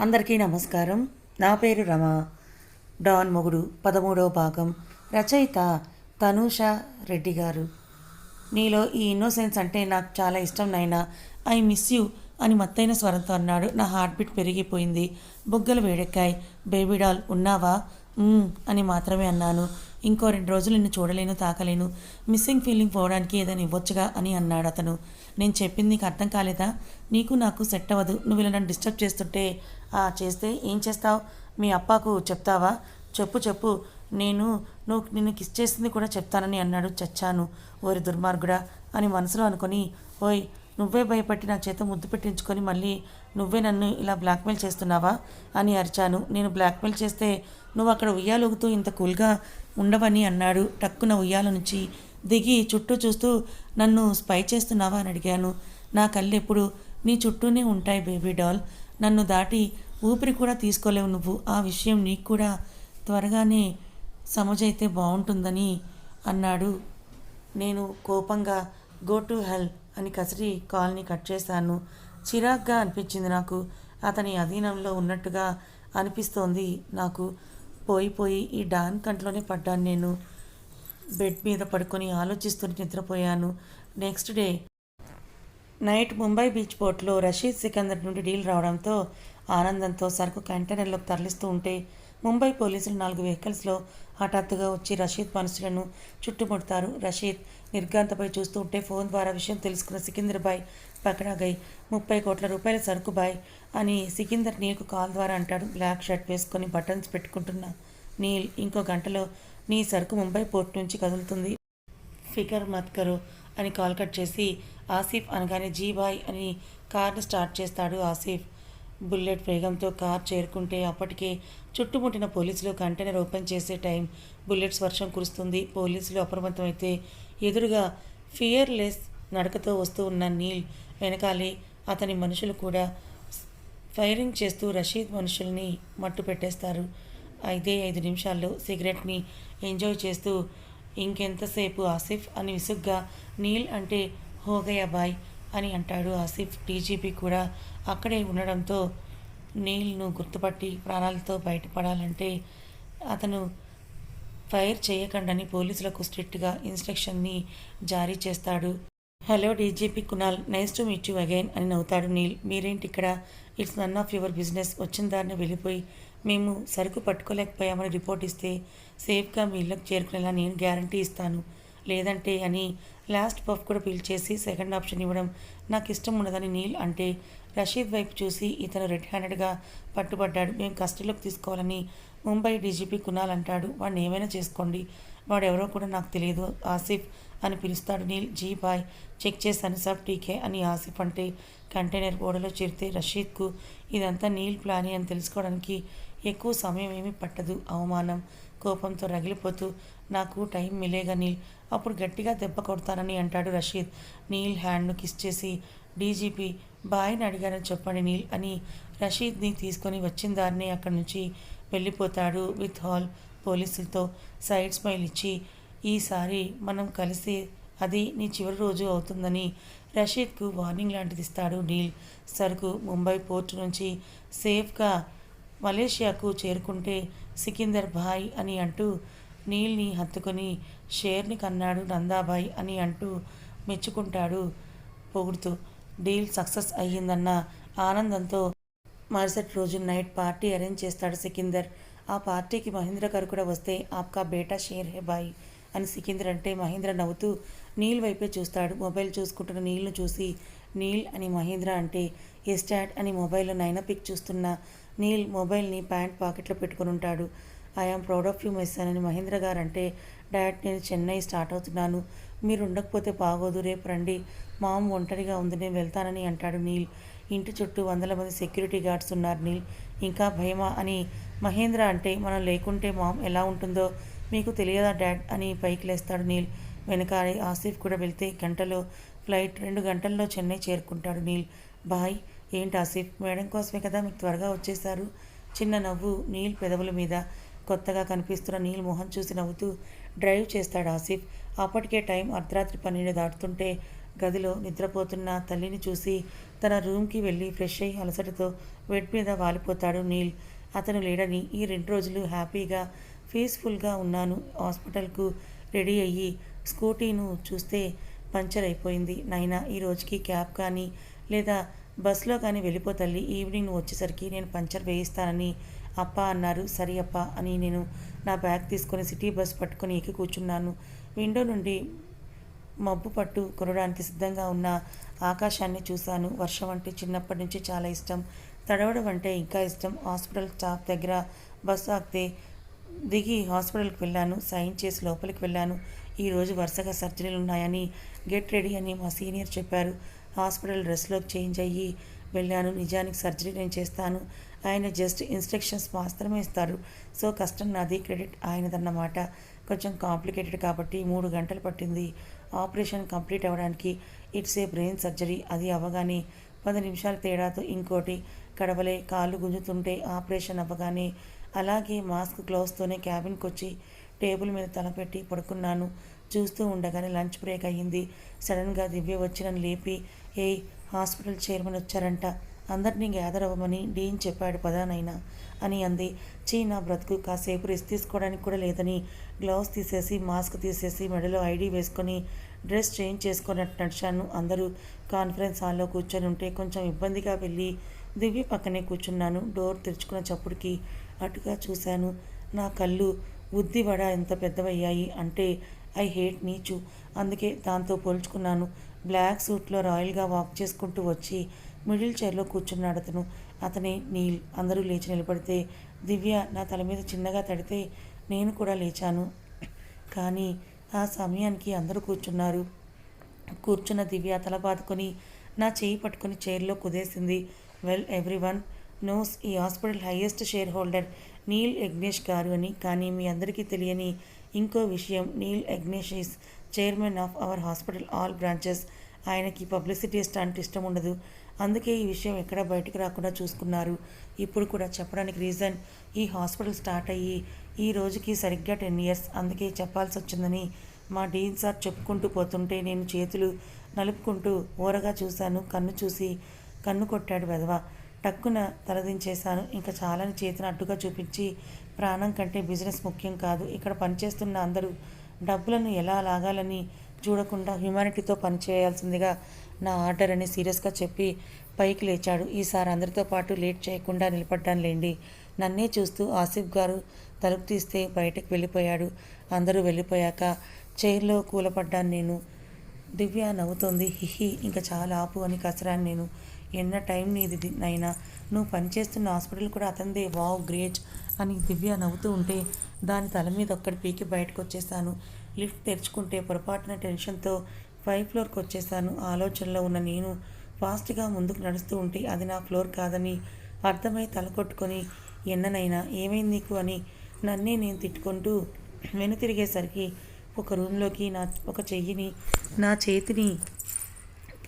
అందరికీ నమస్కారం. నా పేరు రమ. డాన్ మొగుడు పదమూడవ భాగం. రచయిత తనూష రెడ్డి గారు. నీలో ఈ ఇన్నోసెన్స్ అంటే నాకు చాలా ఇష్టం నాయనా ఐ మిస్ యూ అని మత్తైన స్వరంతో అన్నాడు. నా హార్ట్ బీట్ పెరిగిపోయింది. బుగ్గలు వేడెక్కాయి. బేబీ డాల్ ఉన్నావా? అని మాత్రమే అన్నాను. ఇంకో రెండు రోజులు నిన్ను చూడలేను తాకలేను. మిస్సింగ్ ఫీలింగ్ పోవడానికి ఏదైనా ఇవ్వొచ్చుగా అని అన్నాడు అతను. నేను చెప్పింది నీకు అర్థం కాలేదా? నీకు నాకు సెట్ అవ్వదు. నువ్వు ఇలా నన్ను డిస్టర్బ్ చేస్తుంటే చేస్తే ఏం చేస్తావు? మీ అప్పకు చెప్తావా? చెప్పు చెప్పు. నేను నువ్వు నిన్ను కిస్ చేసింది కూడా చెప్తానని అన్నాడు చచ్చాను. ఓరి దుర్మార్గుడా అని మనసులో అనుకొని ఓయ్ నువ్వే భయపట్టి నా చేత ముద్దు పెట్టించుకొని మళ్ళీ నువ్వే నన్ను ఇలా బ్లాక్మెయిల్ చేస్తున్నావా? అని అరిచాను. నేను బ్లాక్మెయిల్ చేస్తే నువ్వు అక్కడ ఉయ్యాలొగుతూ ఇంత కూల్గా ఉండవని అన్నాడు. టక్కున ఉయ్యాల నుంచి దిగి చుట్టూ చూస్తూ నన్ను స్పై చేస్తున్నావా అని అడిగాను. నా కళ్ళు ఎప్పుడు నీ చుట్టూనే ఉంటాయి బేబీ డాల్. నన్ను దాటి ఊపిరి కూడా తీసుకోలేవు నువ్వు. ఆ విషయం నీకు కూడా త్వరగానే సమజైతే బాగుంటుందని అన్నాడు. నేను కోపంగా గో టు హెల్ అని కసిరి కాల్ని కట్ చేశాను. చిరాగ్గా అనిపించింది నాకు. అతని అధీనంలో ఉన్నట్టుగా అనిపిస్తోంది నాకు. పోయి పోయి ఈ డాన్ కంట్లోనే పడ్డాను నేను. బెడ్ మీద పడుకొని ఆలోచిస్తూ నిద్రపోయాను. Next day night Mumbai beach పోర్ట్లో Rashid Sikandar నుండి డీల్ రావడంతో ఆనందంతో సరుకు కంటైనర్లోకి తరలిస్తూ ఉంటే ముంబై పోలీసులు నాలుగు వెహికల్స్లో హఠాత్తుగా వచ్చి రషీద్ మనుషులను చుట్టుముడతారు. రషీద్ నిర్గాంతపై చూస్తూ ఉంటే ఫోన్ ద్వారా విషయం తెలుసుకున్న సికిందర్ బాయ్ పకడాగై ముప్పై కోట్ల రూపాయల సరుకు బాయ్ అని సికిందర్ నీకు కాల్ ద్వారా అంటాడు. బ్లాక్ షర్ట్ వేసుకొని బటన్స్ పెట్టుకుంటున్న నీల్ ఇంకో గంటలో నీ సరుకు ముంబై పోర్ట్ నుంచి కదులుతుంది. ఫికర్ మత్కరు అని కాల్ కట్ చేసి ఆసిఫ్ అనగానే జీ బాయ్ అని కార్ని స్టార్ట్ చేస్తాడు ఆసిఫ్. బుల్లెట్ వేగంతో కార్ చేరుకుంటే అప్పటికే చుట్టుముట్టిన పోలీసులు కంటైనర్ ఓపెన్ చేసే టైం బుల్లెట్స్ వర్షం కురుస్తుంది. పోలీసులు అప్రమత్తమైతే ఎదురుగా ఫియర్లెస్ నడకతో వస్తూ ఉన్న నీల్ వెనకాలే అతని మనుషులు కూడా ఫైరింగ్ చేస్తూ రషీద్ మనుషుల్ని మట్టు పెట్టేస్తారు ఐదే ఐదు నిమిషాల్లో సిగరెట్ని ఎంజాయ్ చేస్తూ ఇంకెంతసేపు ఆసిఫ్ అని విసుగ్గా నీల్ అంటే హోగయ్య బాయ్ అని అంటాడు ఆసిఫ్. డీజీపీ కూడా అక్కడే ఉండడంతో నీల్ను గుర్తుపట్టి ప్రాణాలతో బయటపడాలంటే అతను ఫైర్ చేయకండని పోలీసులకు స్ట్రిక్ట్గా ఇన్స్ట్రక్షన్ని జారీ చేస్తాడు. Hello DGP Kunal nice to meet you again అని నవ్వుతాడు నీల్. మీరేంటి ఇక్కడ? It's none of your business. వచ్చిన దారిని వెళ్ళిపోయి మేము సరుకు పట్టుకోలేకపోయామని రిపోర్ట్ ఇస్తే సేఫ్గా మీ ఇళ్ళకి చేరుకునేలా నేను గ్యారంటీ ఇస్తాను. లేదంటే అని లాస్ట్ పఫ్ కూడా పిలిచేసి సెకండ్ ఆప్షన్ ఇవ్వడం నాకు ఇష్టం ఉండదని నీల్ అంటే రషీద్ వైపు చూసి ఇతను రెడ్ హ్యాండెడ్గా పట్టుబడ్డాడు. మేము కస్టడీలోకి తీసుకోవాలని ముంబై డీజీపీ కునాల్ అంటాడు. వాడిని ఏమైనా చేసుకోండి. వాడు ఎవరో కూడా నాకు తెలియదు. ఆసిఫ్ అని పిలుస్తాడు నీల్. జీ బాయ్ చెక్ చేశాను సబ్ టీకే అని ఆసిఫ్ అంటే కంటైనర్ ఓడలో చేరితే రషీద్కు ఇదంతా నీల్ ప్లాని అని తెలుసుకోవడానికి ఎక్కువ సమయం ఏమీ పట్టదు. అవమానం. కోపంతో రగిలిపోతూ నాకు టైం మిలేగా నీల్ అప్పుడు గట్టిగా దెబ్బ కొడతానని అంటాడు రషీద్. నీల్ హ్యాండ్ను కిస్ చేసి డీజీపీ బాయ్ని అడిగానని చెప్పండి నీల్ అని రషీద్ని తీసుకొని వచ్చిన దారిని అక్కడి నుంచి వెళ్ళిపోతాడు విత్ హాల్ పోలీసులతో. సైడ్ స్మైల్ ఇచ్చి ఈసారి మనం కలిసి అది నీ చివరి రోజు అవుతుందని రషీద్కు వార్నింగ్ లాంటిది ఇస్తాడు నీల్. సరుకు ముంబై పోర్టు నుంచి సేఫ్గా మలేషియాకు చేరుకుంటే సికిందర్ భాయ్ అని అంటూ నీల్ని హత్తుకొని షేర్ని కన్నాడు నందాబాయ్ అని అంటూ మెచ్చుకుంటాడు పొగుడుతూ. డీల్ సక్సెస్ అయ్యిందన్న ఆనందంతో మరుసటి రోజు నైట్ పార్టీ అరేంజ్ చేస్తాడు సికిందర్. ఆ పార్టీకి మహేంద్ర గారు కూడా వస్తే ఆప్కా బేటా షేర్ హే బాయ్ అని సికిందర్ అంటే మహేంద్ర నవ్వుతూ నీల్ వైపే చూస్తాడు. మొబైల్ చూసుకుంటున్న నీల్ను చూసి నీల్ అని మహేంద్ర అంటే ఎస్టాట్ అని మొబైల్లో నైనా పిక్ చూస్తున్న నీల్ మొబైల్ని ప్యాంట్ పాకెట్లో పెట్టుకుని ఉంటాడు. I am proud of you మెస్సాన్ అని మహేంద్ర గారు అంటే డాడ్ నేను చెన్నై స్టార్ట్ అవుతున్నాను. మీరు ఉండకపోతే బాగోదు రేపు రండి. మామ్ ఒంటరిగా ఉంది నేను వెళ్తానని అంటాడు నీల్. ఇంటి చుట్టూ వందల మంది సెక్యూరిటీ గార్డ్స్ ఉన్నారు నీల్. ఇంకా భయమా అని మహేంద్ర అంటే మనం లేకుంటే మామ్ ఎలా ఉంటుందో మీకు తెలియదా డాడ్ అని పైకి లేస్తాడు నీల్. వెనకాలే ఆసిఫ్ కూడా వెళ్తే గంటలో ఫ్లైట్ రెండు గంటల్లో చెన్నై చేరుకుంటాడు నీల్. బాయ్. ఏంటి ఆసిఫ్? మేడం కోసమే కదా మీకు త్వరగా వచ్చేసారు చిన్న నవ్వు నీల్ పెదవుల మీద. కొత్తగా కనిపిస్తున్న నీల్ మొహం చూసి నవ్వుతూ డ్రైవ్ చేస్తాడు ఆసిఫ్. అప్పటికే టైం అర్ధరాత్రి పన్నెండు దాటుతుంటే గదిలో నిద్రపోతున్న తల్లిని చూసి తన రూమ్కి వెళ్ళి ఫ్రెష్ అయ్యి అలసటతో బెడ్ మీద వాలిపోతాడు నీల్. అతను లేడని ఈ రెండు రోజులు హ్యాపీగా పీస్ఫుల్గా ఉన్నాను. హాస్పిటల్కు రెడీ అయ్యి స్కూటీను చూస్తే పంచర్ అయిపోయింది. నైనా ఈ రోజుకి క్యాబ్ కానీ లేదా బస్సులో కానీ వెళ్ళిపో తల్లి ఈవినింగ్ నువ్వు వచ్చేసరికి నేను పంచర్ వేయిస్తానని అప్ప అన్నారు. సరి అప్ప అని నేను నా బ్యాగ్ తీసుకొని సిటీ బస్ పట్టుకొని ఎక్కి కూర్చున్నాను. విండో నుండి మబ్బు పట్టు కొనడానికి సిద్ధంగా ఉన్న ఆకాశాన్ని చూశాను. వర్షం అంటే చిన్నప్పటి నుంచి చాలా ఇష్టం. తడవడం అంటే ఇంకా ఇష్టం. హాస్పిటల్ స్టాప్ దగ్గర బస్సు ఆగితే దిగి హాస్పిటల్కి వెళ్ళాను. సైన్ చేసి లోపలికి వెళ్ళాను. ఈరోజు వరుసగా సర్జరీలు ఉన్నాయని గెట్ రెడీ అని మా సీనియర్ చెప్పారు. హాస్పిటల్ డ్రెస్లోకి చేంజ్ అయ్యి వెళ్ళాను. నిజానికి సర్జరీ నేను చేస్తాను. ఆయన జస్ట్ ఇన్స్ట్రక్షన్స్ మాత్రమే ఇస్తారు. సో కష్టం నాది క్రెడిట్ ఆయనదన్నమాట. కొంచెం కాంప్లికేటెడ్ కాబట్టి మూడు గంటలు పట్టింది. ఆపరేషన్ కంప్లీట్ అవ్వడానికి ఇట్స్ ఏ బ్రెయిన్ సర్జరీ. అది అవ్వగానే పది నిమిషాల తేడాతో ఇంకోటి కడవలే. కాళ్ళు గుంజుతుంటే ఆపరేషన్ అవ్వగానే అలాగే మాస్క్ గ్లౌస్తోనే క్యాబిన్కి వచ్చి టేబుల్ మీద తలపెట్టి పడుకున్నాను. చూస్తూ ఉండగానే లంచ్ బ్రేక్ అయ్యింది. సడన్గా దివ్య వచ్చి నన్ను లేపి ఏయ్ హాస్పిటల్ చైర్మన్ వచ్చారంట. అందరినీ గ్యాదర్ అవ్వమని డీన్ చెప్పాడు పదానైనా. అని అంది. చీ నా బ్రతుకు కాసేపు రెస్ట్ తీసుకోవడానికి కూడా లేదని. గ్లౌస్ తీసేసి మాస్క్ తీసేసి మెడలో ఐడి వేసుకొని డ్రెస్ చేంజ్ చేసుకున్నట్టు నడిచాను అందరూ. కాన్ఫరెన్స్ హాల్లో కూర్చొని ఉంటే కొంచెం ఇబ్బందిగా వెళ్ళి దివ్య పక్కనే కూర్చున్నాను. డోర్ తెరుచుకున్న చప్పుడుకి అటుగా చూశాను. నా కళ్ళు బుద్ధివడ ఎంత పెద్దవయ్యాయి అంటే ఐ హేట్ నీచు అందుకే దాంతో పోల్చుకున్నాను. బ్లాక్ సూట్లో రాయల్గా వాక్ చేసుకుంటూ వచ్చి మిడిల్ చైర్లో కూర్చున్నాడు అతను అతనే నీల్ అందరూ లేచి నిలబడితే దివ్య నా తల మీద చిన్నగా తడితే నేను కూడా లేచాను. కానీ ఆ సమయానికి అందరూ కూర్చున్నారు. కూర్చున్న దివ్య తల బాదుకొని నా చేయి పట్టుకొని చైర్లో కుదేసింది. వెల్ ఎవ్రీ వన్ నోస్ ఈ hospital highest shareholder Neel Yagnesh garu అని. కానీ మీ అందరికీ తెలియని ఇంకో విషయం Neel Yagnesh is chairman of our hospital all branches. ఆయనకి పబ్లిసిటీ స్టంట్ ఇష్టం ఉండదు. అందుకే ఈ విషయం ఎక్కడ బయటకు రాకుండా చూసుకున్నారు. ఇప్పుడు కూడా చెప్పడానికి రీజన్ ఈ హాస్పిటల్ స్టార్ట్ అయ్యి ఈ రోజుకి సరిగ్గా టెన్ ఇయర్స్. అందుకే చెప్పాల్సి వచ్చిందని మా డీన్ సార్ చెప్పుకుంటూ పోతుంటే నేను చేతులు నలుపుకుంటూ ఊరగా చూశాను. కన్ను చూసి కన్ను కొట్టాడు వెధవ. టక్కున తలదించేశాను. ఇంకా చాలని చేతిని అడ్డుగా చూపించి ప్రాణం కంటే బిజినెస్ ముఖ్యం కాదు. ఇక్కడ పనిచేస్తున్న అందరూ డబ్బులను ఎలా లాగాలని చూడకుండా హ్యుమానిటీతో పనిచేయాల్సిందిగా నా ఆర్డర్ అని సీరియస్గా చెప్పి పైకి లేచాడు. ఈసారి అందరితో పాటు లేట్ చేయకుండా నిలబడ్డాను లేండి నన్నే చూస్తూ ఆసిఫ్ గారు తలుపు తీస్తే బయటకు వెళ్ళిపోయాడు. అందరూ వెళ్ళిపోయాక చైర్లో కూలపడ్డాను నేను. దివ్య నవ్వుతోంది. హిహి ఇంకా చాలా ఆపు అని కసరాను నేను. ఎన్న టైం నీది నైనా? నువ్వు పనిచేస్తున్న హాస్పిటల్ కూడా అతనిదే. Wow great. అని దివ్య నవ్వుతూ ఉంటే దాని తల మీద ఒక్కడి పీకి బయటకు వచ్చేసాను లిఫ్ట్ తెరుచుకుంటే పొరపాటున టెన్షన్తో ఫైవ్ ఫ్లోర్కి వచ్చేసాను ఆలోచనలో ఉన్న నేను ఫాస్ట్గా ముందుకు నడుస్తూ ఉంటే అది నా ఫ్లోర్ కాదని అర్థమై తల కొట్టుకొని ఎన్ననైనా ఏమైంది నీకు? అని నన్నే నేను తిట్టుకుంటూ వెనుతిరిగేసరికి ఒక రూమ్లోకి నా ఒక చెయ్యిని నా చేతిని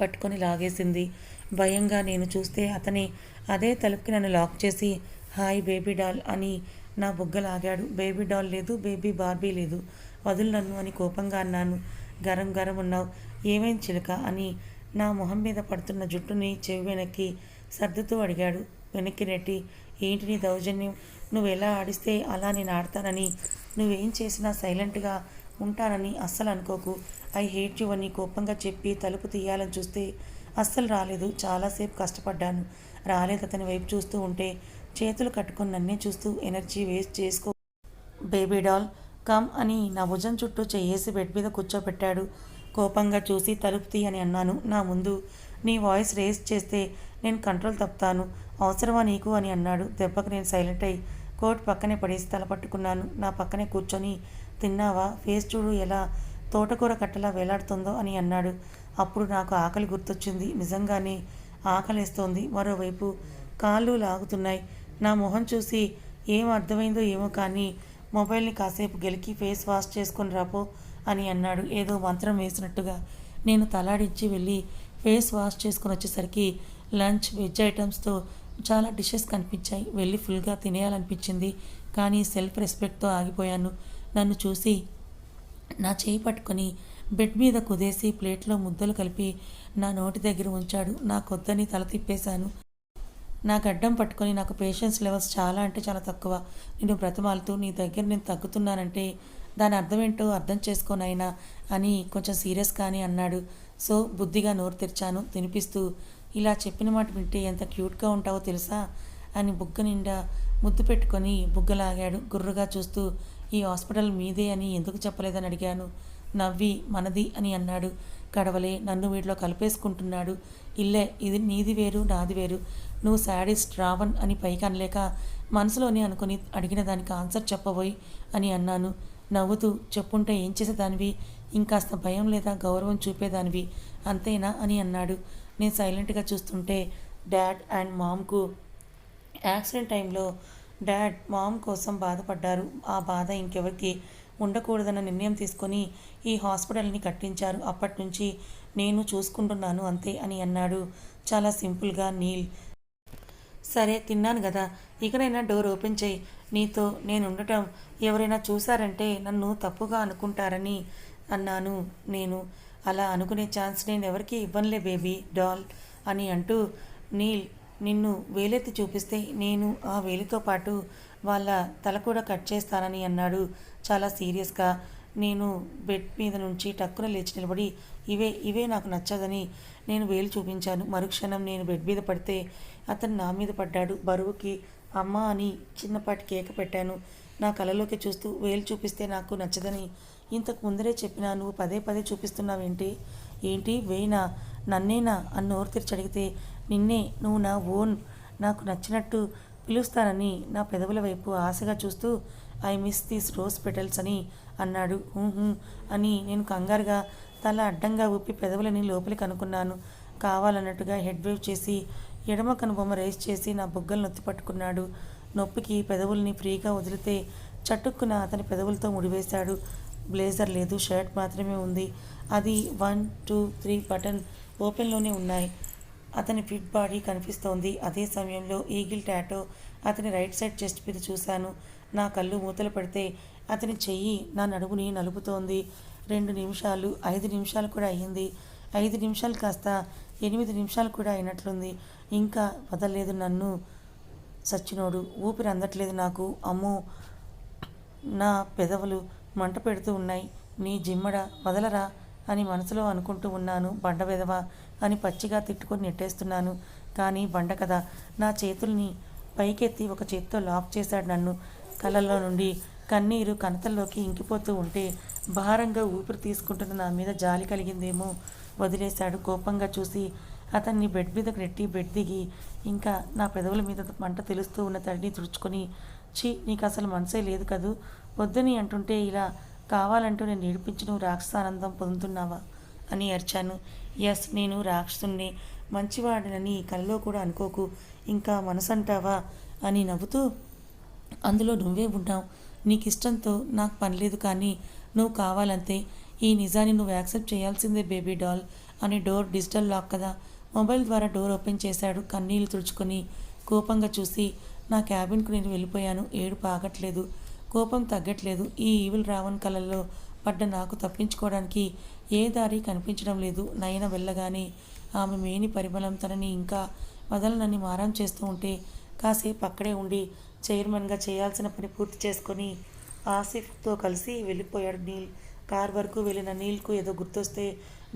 పట్టుకొని లాగేసింది. భయంగా నేను చూస్తే అతని అదే తలుపుకి నన్ను లాక్ చేసి హాయ్ బేబీ డాల్ అని నా బుగ్గ లాగాడు బేబీ డాల్ లేదు బేబీ బార్బీ లేదు. వదులు నన్ను అని కోపంగా అన్నాను. గరం గరం ఉన్నావు. ఏమైంది చిలుక అని నా మొహం మీద పడుతున్న జుట్టుని చెవి వెనక్కి సర్దుతూ అడిగాడు. వెనక్కి నెట్టి ఏంటి నీ దౌర్జన్యం? నువ్వు ఎలా ఆడిస్తే అలా నేను ఆడతానని. నువ్వేం చేసినా సైలెంట్గా ఉంటానని అస్సలు అనుకోకు. ఐ హేట్ యు అని కోపంగా చెప్పి తలుపు తీయాలని చూస్తే అస్సలు రాలేదు. చాలాసేపు కష్టపడ్డాను. రాలేదు అతని వైపు చూస్తూ ఉంటే చేతులు కట్టుకొని నన్నే చూస్తూ ఎనర్జీ వేస్ట్ చేసుకో. బేబీ డాల్ కమ్ అని నా భుజం చుట్టూ చేసి బెడ్ మీద కూర్చోబెట్టాడు కోపంగా చూసి తలుపు తీ అని అన్నాను నా ముందు. నీ వాయిస్ రేస్ చేస్తే నేను కంట్రోల్ తప్పుతాను. అవసరమా నీకు? అని అన్నాడు. దెబ్బకు నేను సైలెంట్ అయ్యి కోట్ పక్కనే పడేసి తల పట్టుకున్నాను. నా పక్కనే కూర్చొని తిన్నావా? ఫేస్ చూడు ఎలా తోటకూర కట్టలా వేలాడుతుందో అని అన్నాడు. అప్పుడు నాకు ఆకలి గుర్తొచ్చింది. నిజంగానే ఆకలేస్తోంది. మరోవైపు కాళ్ళు లాగుతున్నాయి. నా మొహం చూసి ఏం అర్థమైందో ఏమో కానీ మొబైల్ని కాసేపు గెలికి ఫేస్ వాష్ చేసుకొని రాపో అని అన్నాడు. ఏదో మంత్రం వేసినట్టుగా. నేను తలాడించి వెళ్ళి ఫేస్ వాష్ చేసుకుని వచ్చేసరికి లంచ్ వెజ్ ఐటమ్స్తో చాలా డిషెస్ కనిపించాయి. వెళ్ళి ఫుల్గా తినేయాలనిపించింది. కానీ సెల్ఫ్ రెస్పెక్ట్తో ఆగిపోయాను. నన్ను చూసి నా చేయి పట్టుకొని బెడ్ మీద కుదేసి ప్లేట్లో ముద్దలు కలిపి నా నోటి దగ్గర ఉంచాడు. నా కొద్దని తల తిప్పేశాను. నా గడ్డం పట్టుకొని నాకు పేషెన్స్ లెవెల్స్ చాలా అంటే చాలా తక్కువ. నేను బ్రతమాలుతూ నీ దగ్గర నేను తగ్గుతున్నానంటే దాని అర్థం ఏంటో అర్థం చేసుకోనైనా అని కొంచెం సీరియస్ కానీ అన్నాడు. సో బుద్ధిగా నోరు తెరిచాను తినిపిస్తూ ఇలా చెప్పిన మాట వింటే ఎంత క్యూట్గా ఉంటావో తెలుసా? అని బుగ్గ నిండా ముద్దు పెట్టుకొని బుగ్గలాగాడు గుర్రుగా చూస్తూ ఈ హాస్పిటల్ మీదే అని ఎందుకు చెప్పలేదని అడిగాను? నవ్వి మనది అని అన్నాడు. గడవలే నన్ను వీటిలో కలిపేసుకుంటున్నాడు. ఇల్లే ఇది నీది వేరు నాది వేరు. నువ్వు శాడిస్ట్ రావణ్ అని పైకి అనలేక మనసులోనే అనుకుని అడిగిన దానికి ఆన్సర్ చెప్పబోయి అని అన్నాను. నవ్వుతూ చెప్పుంటే ఏం చేసేదానివి? ఇంకాస్త భయం లేదా గౌరవం చూపేదానివి? అంతేనా అని అన్నాడు. నేను సైలెంట్గా చూస్తుంటే డాడ్ అండ్ మామ్కు యాక్సిడెంట్ టైంలో డాడ్ మామ్ కోసం బాధపడ్డారు. ఆ బాధ ఇంకెవరికి ఉండకూడదన్న నిర్ణయం తీసుకొని ఈ హాస్పిటల్ని కట్టించారు. అప్పటి నుంచి నేను చూసుకుంటున్నాను అంతే అని అన్నాడు. చాలా సింపుల్గా నీల్. సరే తిన్నాను కదా ఇకనైనా డోర్ ఓపెన్ చేయి. నీతో నేను ఉండటం ఎవరైనా చూశారంటే నన్ను తప్పుగా అనుకుంటారని అన్నాను నేను. అలా అనుకునే ఛాన్స్ నేను ఎవరికి ఇవ్వనులే బేబీ డాల్ అని అంటూ నీల్ నిన్ను వేలెత్తి చూపిస్తే నేను ఆ వేలితో పాటు వాళ్ళ తల కూడా కట్ చేస్తానని అన్నాడు. చాలా సీరియస్గా నేను బెడ్ మీద నుంచి టక్కున లేచి నిలబడి ఇవే ఇవే నాకు నచ్చదని నేను వేలు చూపించాను. మరుక్షణం నేను బెడ్ మీద పడితే అతను నా మీద పడ్డాడు. బరువుకి అమ్మ అని చిన్నపాటి కేక పెట్టాను. నా కళలోకి చూస్తూ వేలు చూపిస్తే నాకు నచ్చదని ఇంతకు ముందరే చెప్పినా నువ్వు పదే పదే చూపిస్తున్నావేంటి? ఏంటి? వేయినా? నన్నేనా? అని నోరు తెరిచి అడిగితే నిన్నే నువ్వు నా ఓన్ నాకు నచ్చినట్టు పిలుస్తానని నా పెదవుల వైపు ఆశగా చూస్తూ I miss these rose petals అని అన్నాడు. హూ" అని నేను కంగారుగా తల అడ్డంగా ఊపి పెదవులని లోపలికి అనుకున్నాను. కావాలన్నట్టుగా హెడ్ వేవ్ చేసి ఎడమ కనుబొమ్మ రేస్ చేసి నా బుగ్గలు నొత్తి పట్టుకున్నాడు. నొప్పికి పెదవుల్ని ఫ్రీగా వదిలితే చటుక్కున అతని పెదవులతో ముడివేశాడు. బ్లేజర్ లేదు షర్ట్ మాత్రమే ఉంది. అది వన్ టూ త్రీ బటన్ ఓపెన్లోనే ఉన్నాయి. అతని ఫిట్ బాడీ కనిపిస్తోంది. అదే సమయంలో ఈగిల్ టాటో అతని రైట్ సైడ్ చెస్ట్ మీద చూశాను. నా కళ్ళు మూతలు పడితే అతని చెయ్యి నా నడుముని నలుపుతోంది. రెండు నిమిషాలు ఐదు నిమిషాలు కూడా అయ్యింది. ఐదు నిమిషాలు కాస్త ఎనిమిది నిమిషాలు కూడా అయినట్లుంది. ఇంకా వదలలేదు నన్ను. సచ్చినోడు ఊపిరి అందట్లేదు నాకు. అమ్మో! నా పెదవులు మంట పెడుతూ ఉన్నాయి. నీ జిమ్మడ వదలరా అని మనసులో అనుకుంటూ ఉన్నాను. బండ వెదవ అని పచ్చిగా తిట్టుకొని నెట్టేస్తున్నాను. కానీ బండ కదా. నా చేతుల్ని పైకెత్తి ఒక చేత్తో లాక్ చేశాడు నన్ను. కళ్ళల్లో నుండి కన్నీరు కనతల్లోకి ఇంకిపోతూ ఉంటే భారంగా ఊపిరి తీసుకుంటున్న నా మీద జాలి కలిగిందేమో వదిలేశాడు కోపంగా చూసి అతన్ని బెడ్ మీదకు నెట్టి బెడ్ దిగి ఇంకా నా పెదవుల మీద మంట తెలుస్తూ ఉన్న తడిని తుడుచుకొని ఛీ నీకు అసలు మనసే లేదు కదూ? వద్దని అంటుంటే ఇలా కావాలంటూ నేను ఏడిపించి నువ్వు రాక్షసానందం పొందుతున్నావా? అని అరిచాను. ఎస్ నేను రాక్షసుని మంచివాడినని కలలో కూడా అనుకోకు. ఇంకా మనసు అంటావా అని నవ్వుతూ అందులో నువ్వే ఉన్నావు. నీకు ఇష్టంతో నాకు పనిలేదు కానీ నువ్వు కావాలంతే ఈ నిజాన్ని నువ్వు యాక్సెప్ట్ చేయాల్సిందే బేబీ డాల్ అని డోర్ డిజిటల్ లాక్ కదా. మొబైల్ ద్వారా డోర్ ఓపెన్ చేశాడు. కన్నీళ్ళు తుడుచుకొని కోపంగా చూసి నా క్యాబిన్కు నేను వెళ్ళిపోయాను. ఏడుపు ఆగట్లేదు. కోపం తగ్గట్లేదు. ఈ ఈవిల్ రావణ్ కళల్లో పడ్డ నాకు తప్పించుకోవడానికి ఏ దారి కనిపించడం లేదు. నయన వెళ్ళగానే ఆమె మేని పరిమళం తనని ఇంకా వదలనని మారం చేస్తూ ఉంటే కాసేపు అక్కడే ఉండి చైర్మన్గా చేయాల్సిన పని పూర్తి చేసుకొని ఆసిఫ్తో కలిసి వెళ్ళిపోయాడు నీల్. కార్ వరకు వెళ్ళిన నీల్కు ఏదో గుర్తొస్తే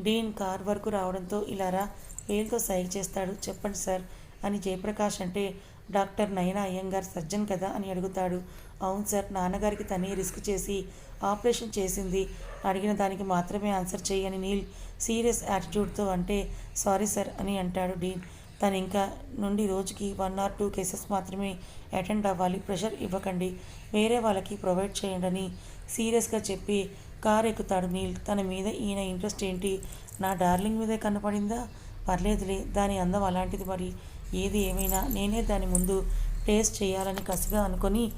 డీన్ కార్ వరకు రావడంతో ఇలారా వేలుతో సైగ చేస్తాడు చెప్పండి సార్ అని జయప్రకాష్ అంటే డాక్టర్ నయన అయ్యంగార్ సర్జన్ కదా అని అడుగుతాడు. అవును సార్ నాన్నగారికి తనే రిస్క్ చేసి ఆపరేషన్ చేసింది. అడిగిన దానికి మాత్రమే ఆన్సర్ చేయని నీల్ సీరియస్ యాటిట్యూడ్తో అంటే సారీ సార్ అని అంటాడు డీన్. తను ఇంకా నుండి రోజుకి వన్ ఆర్ టూ కేసెస్ మాత్రమే అటెండ్ అవ్వాలి. ప్రెషర్ ఇవ్వకండి. వేరే వాళ్ళకి ప్రొవైడ్ చేయండి సీరియస్గా చెప్పి కార్ ఎక్కుతాడు నీల్. తన మీద ఈయన ఇంట్రెస్ట్ ఏంటి? నా డార్లింగ్ మీదే కనపడిందా? పర్లేదులే. దాని అందం అలాంటిది మరి. ఏది ఏమైనా నేనే దాని ముందు టేస్ట్ చేయాలని కసిగా అనుకొని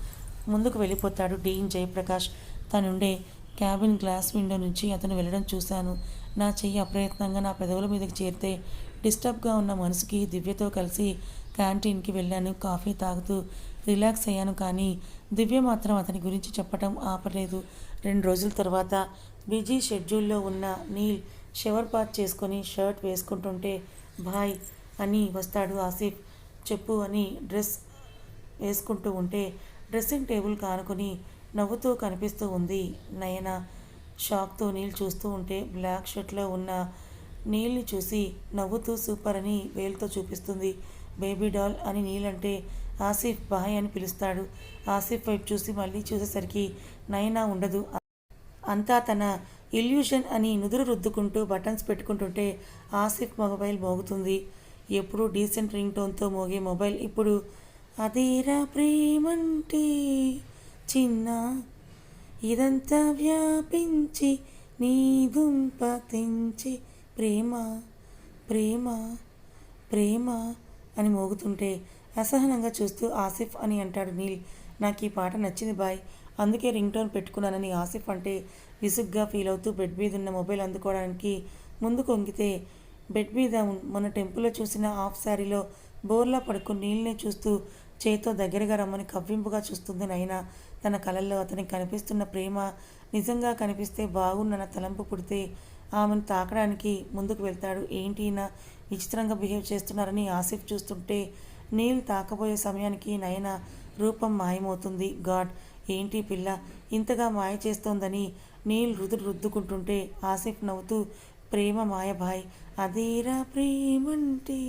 ముందుకు వెళ్ళిపోతాడు డీన్ జయప్రకాష్. తనుండే క్యాబిన్ గ్లాస్ విండో నుంచి అతను వెళ్ళడం చూశాను. నా చెయ్యి అప్రయత్నంగా నా పెదవుల మీదకి చేరితే డిస్టర్బ్గా ఉన్న మనసుకి దివ్యతో కలిసి క్యాంటీన్కి వెళ్ళాను కాఫీ తాగుతూ రిలాక్స్ అయ్యాను కానీ దివ్య మాత్రం అతని గురించి చెప్పటం ఆపలేదు. రెండు రోజుల తర్వాత బిజీ షెడ్యూల్లో ఉన్న నీల్ షవర్ పాత్ చేసుకొని షర్ట్ వేసుకుంటుంటే బాయ్ అని వస్తాడు ఆసిఫ్. చెప్పు అని డ్రెస్ వేసుకుంటూ ఉంటే డ్రెస్సింగ్ టేబుల్ కానుకొని నవ్వుతూ కనిపిస్తూ ఉంది నయన. షాక్తో నీళ్ళు చూస్తూ ఉంటే బ్లాక్ షర్ట్లో ఉన్న నీల్ని చూసి నవ్వుతూ సూపర్ అని వేలుతో చూపిస్తుంది. బేబీ డాల్ అని నీలంటే ఆసిఫ్ బాయ్ అని పిలుస్తాడు. ఆసిఫ్ వైపు చూసి మళ్ళీ చూసేసరికి నైనా ఉండదు. అంతా తన ఇల్యూషన్ అని నుదురు రుద్దుకుంటూ బటన్స్ పెట్టుకుంటుంటే ఆసిఫ్ మొబైల్ మోగుతుంది. ఎప్పుడు డీసెంట్ రింగ్ టోన్తో మోగే మొబైల్ ఇప్పుడు అదేరా ప్రేమంటే చిన్న ఇదంతా వ్యాపించి నీ దుంప తెంచి ప్రేమ ప్రేమ ప్రేమ అని మోగుతుంటే అసహనంగా చూస్తూ ఆసిఫ్ అని అంటాడు నీల్. నాకు ఈ పాట నచ్చింది బాయ్. అందుకే రింగ్ టోన్ పెట్టుకున్నానని ఆసిఫ్ అంటే విసుగ్గా ఫీల్ అవుతూ బెడ్ మీద ఉన్న మొబైల్ అందుకోవడానికి ముందు కొంగితే బెడ్ మీద మన టెంపుల్లో చూసిన హాఫ్ శారీలో బోర్లా పడుకుని నీళ్ళనే చూస్తూ చేతితో దగ్గరగా రమ్మని కవ్వింపుగా చూస్తుంది నైనా. తన కళల్లో అతనికి కనిపిస్తున్న ప్రేమ నిజంగా కనిపిస్తే బాగున్న తలంపు పుడితే ఆమెను తాకడానికి ముందుకు వెళ్తాడు. ఏంటి నా విచిత్రంగా బిహేవ్ చేస్తున్నారని ఆసిఫ్ చూస్తుంటే నీళ్ళు తాకబోయే సమయానికి నయన రూపం మాయమవుతుంది. గాడ్ ఏంటి పిల్ల ఇంతగా మాయ చేస్తోందని నీళ్ళు రుదు రుద్దుకుంటుంటే ఆసిఫ్ నవ్వుతూ ప్రేమ మాయభాయ్ అదేరా ప్రేమంటే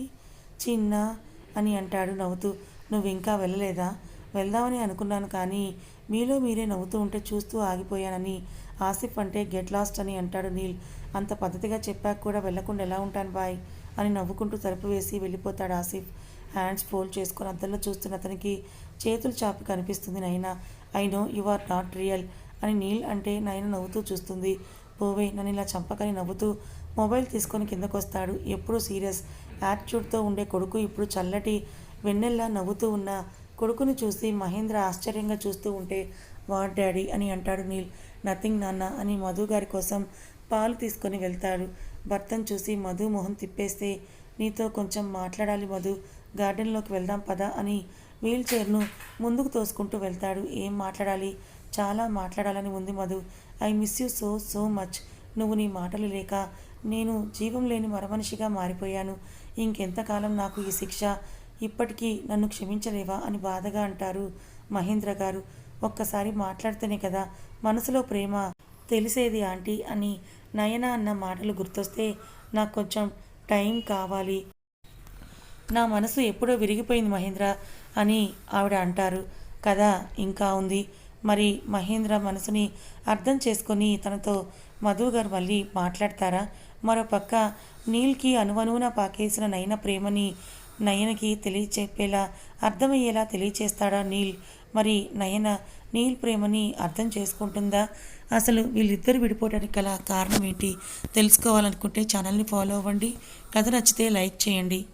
చిన్న అని అంటాడు నవ్వుతూ. నువ్వు ఇంకా వెళ్ళలేదా? వెళ్దామని అనుకున్నాను కానీ మీలో మీరే నవ్వుతూ ఉంటే చూస్తూ ఆగిపోయానని ఆసిఫ్ అంటే గెట్ లాస్ట్ అని అంటాడు నీల్. అంత పద్ధతిగా చెప్పాక కూడా వెళ్ళకుండా ఎలా ఉంటాను బాయ్? అని నవ్వుకుంటూ తలుపు వేసి వెళ్ళిపోతాడు ఆసిఫ్. హ్యాండ్స్ ఫోల్డ్ చేసుకొని అద్దంలో చూస్తున్న అతనికి చేతులు చాపి కనిపిస్తుంది Naina. I know you are not real అని నీల్ అంటే నయన నవ్వుతూ చూస్తుంది. పోవే నన్ను ఇలా చంపకని నవ్వుతూ మొబైల్ తీసుకొని కిందకొస్తాడు. ఎప్పుడూ సీరియస్. యాటిట్యూడ్తో ఉండే కొడుకు ఇప్పుడు చల్లటి వెన్నెల్లా నవ్వుతూ ఉన్న. కొడుకుని చూసి మహేంద్ర ఆశ్చర్యంగా చూస్తూ ఉంటే వాట్ డాడీ? అని అంటాడు నీల్. నథింగ్ నాన్న అని మధు గారి కోసం పాలు తీసుకొని వెళ్తాడు. భర్తను చూసి మధు మొహం తిప్పేస్తే నీతో కొంచెం మాట్లాడాలి మధు గార్డెన్లోకి వెళ్దాం పదా అని వీల్ చైర్ను ముందుకు తోసుకుంటూ వెళ్తాడు. ఏం మాట్లాడాలి? చాలా మాట్లాడాలని ఉంది Madhu. I miss you so so much. నువ్వు నీ మాటలు లేక నేను జీవం లేని మరమనిషిగా మారిపోయాను. ఇంకెంతకాలం నాకు ఈ శిక్ష? ఇప్పటికీ నన్ను క్షమించలేవా అని బాధగా అంటారు మహేంద్ర గారు. ఒక్కసారి మాట్లాడితేనే కదా మనసులో ప్రేమ తెలిసేది ఆంటీ అని నయన అన్న మాటలు గుర్తొస్తే నాకు కొంచెం టైం కావాలి. నా మనసు ఎప్పుడో విరిగిపోయింది మహేంద్ర అని ఆవిడ అంటారు. కదా ఇంకా ఉంది. మరి మహేంద్ర మనసుని అర్థం చేసుకొని తనతో మధు గారు మళ్ళీ మాట్లాడతారా? మరోపక్క నీల్కి అనువనువున పాకేసిన నయన ప్రేమని నయనకి తెలియచెప్పేలా అర్థమయ్యేలా తెలియచేస్తాడా నీల్? మరి నయన నీల్ ప్రేమని అర్థం చేసుకుంటుందా? అసలు వీళ్ళిద్దరు విడిపోవడానికి గల కారణం ఏంటి? తెలుసుకోవాలనుకుంటే ఛానల్ని ఫాలో అవ్వండి. కథ నచ్చితే లైక్ చేయండి.